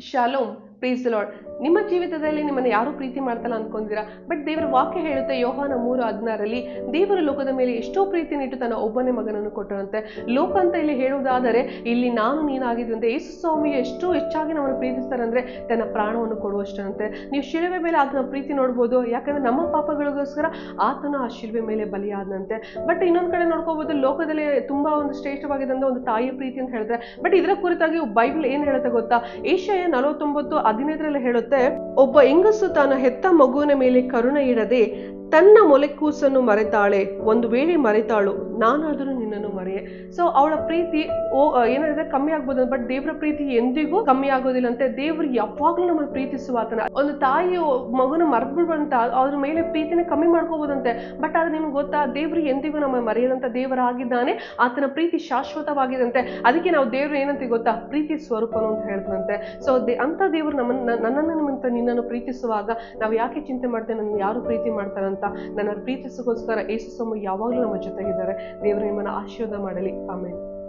Shalom. ಪ್ರೀಸ್ lord ನಿಮ್ಮ ಜೀವಿತದಲ್ಲಿ ನಿಮ್ಮನ್ನು ಯಾರು ಪ್ರೀತಿ ಮಾಡ್ತಲ್ಲ ಅನ್ಕೊಂಡಿರಾ ಬಟ್ ದೇವರ ವಾಕ್ಯ ಹೇಳುತ್ತೆ ಯೋಹಾನ ಮೂರು ಹದಿನಾರಲ್ಲಿ, ದೇವರ ಲೋಕದ ಮೇಲೆ ಎಷ್ಟೋ ಪ್ರೀತಿನಿಟ್ಟು ತನ್ನ ಒಬ್ಬನೇ ಮಗನನ್ನು ಕೊಟ್ಟರಂತೆ. ಲೋಕ ಅಂತ ಇಲ್ಲಿ ಹೇಳುವುದಾದರೆ, ಇಲ್ಲಿ ನಾನು ನೀನಾಗಿದ್ದಂತೆ ಯೇಸು ಸ್ವಾಮಿ ಎಷ್ಟು ಹೆಚ್ಚಾಗಿ ನಮ್ಮನ್ನು ಪ್ರೀತಿಸ್ತಾರೆ ಅಂದ್ರೆ ತನ್ನ ಪ್ರಾಣವನ್ನು ಕೊಡುವಷ್ಟರಂತೆ ನೀವು ಶಿಲುವೆ ಮೇಲೆ ಆತನ ಪ್ರೀತಿ ನೋಡ್ಬೋದು, ಯಾಕಂದ್ರೆ ನಮ್ಮ ಪಾಪಗಳಿಗೋಸ್ಕರ ಆತನ ಆ ಶಿಲುವೆ ಮೇಲೆ ಬಲಿಯಾದಂತೆ ಬಟ್ ಇನ್ನೊಂದು ಕಡೆ ನೋಡ್ಕೋಬಹುದು ಲೋಕದಲ್ಲಿ ತುಂಬಾ ಒಂದು ಶ್ರೇಷ್ಠವಾಗಿದ್ದಂಥ ಒಂದು ತಾಯಿಯ ಪ್ರೀತಿ ಅಂತ ಹೇಳ್ತಾರೆ. ಬಟ್ ಇದರ ಕುರಿತಾಗಿ ಬೈಬಲ್ ಏನು ಹೇಳುತ್ತೆ ಗೊತ್ತಾ? ಏಷ್ಯಾ ನಲವತ್ತೊಂಬತ್ತು ಹದಿನೈದರಲ್ಲಿ ಹೇಳುತ್ತೆ ಒಬ್ಬ ಹೆಂಗಸು ತಾನು ಹೆತ್ತ ಮಗುವಿನ ಮೇಲೆ ಕರುಣೆ ಇಡದೆ ತನ್ನ ಮೊಲೆಕೂಸನ್ನು ಮರೆತಾಳೆ. ಒಂದು ವೇಳೆ ಮರೆತಾಳು, ನಾನಾದರೂ ನಿನ್ನನ್ನು ಮರೆಯೆ. ಸೊ ಅವಳ ಪ್ರೀತಿ, ಓ ಏನಾದ್ರೆ ಕಮ್ಮಿ ಆಗ್ಬೋದು. ಬಟ್ ದೇವರ ಪ್ರೀತಿ ಎಂದಿಗೂ ಕಮ್ಮಿ ಆಗೋದಿಲ್ಲ ಅಂತೆ. ದೇವರು ಯಾವಾಗಲೂ ನಮ್ಮನ್ನು ಪ್ರೀತಿಸುವ ಆತನ. ಒಂದು ತಾಯಿ ಮಗುನ ಮರೆದ್ಬಿಡುವಂತ, ಅದ್ರ ಮೇಲೆ ಪ್ರೀತಿನ ಕಮ್ಮಿ ಮಾಡ್ಕೋಬೋದಂತೆ ಬಟ್ ಆದ್ರೆ ನಿಮ್ಗೆ ಗೊತ್ತಾ? ದೇವರು ಎಂದಿಗೂ ನಮ್ಮ ಮರೆಯದಂತ ದೇವರಾಗಿದ್ದಾನೆ. ಆತನ ಪ್ರೀತಿ ಶಾಶ್ವತವಾಗಿದಂತೆ ಅದಕ್ಕೆ ನಾವು ದೇವ್ರು ಏನಂತ ಗೊತ್ತಾ? ಪ್ರೀತಿ ಸ್ವರೂಪನು ಅಂತ ಹೇಳ್ತಾರಂತೆ ಸೊ ಅಂತ ದೇವರು ನಮ್ಮನ್ನ, ನನ್ನನ್ನು ನಿಮ್ಮಂತ ನಿನ್ನನ್ನು ಪ್ರೀತಿಸುವಾಗ ನಾವು ಯಾಕೆ ಚಿಂತೆ ಮಾಡ್ತೇವೆ? ನನ್ನ ಯಾರು ಪ್ರೀತಿ ಮಾಡ್ತಾರಂತ ನನ್ನ ಪ್ರೀತಿಸೋಗೋಸ್ಕರ ಯೇಸು ಸ್ವಾಮಿ ಯಾವಾಗಲೂ ನಮ್ಮ ಜೊತೆಗಿದ್ದಾರೆ. ದೇವರು ನಿಮ್ಮನ್ನು ಆಶೀರ್ವಾದ ಮಾಡಲಿ. ಆಮೇಲೆ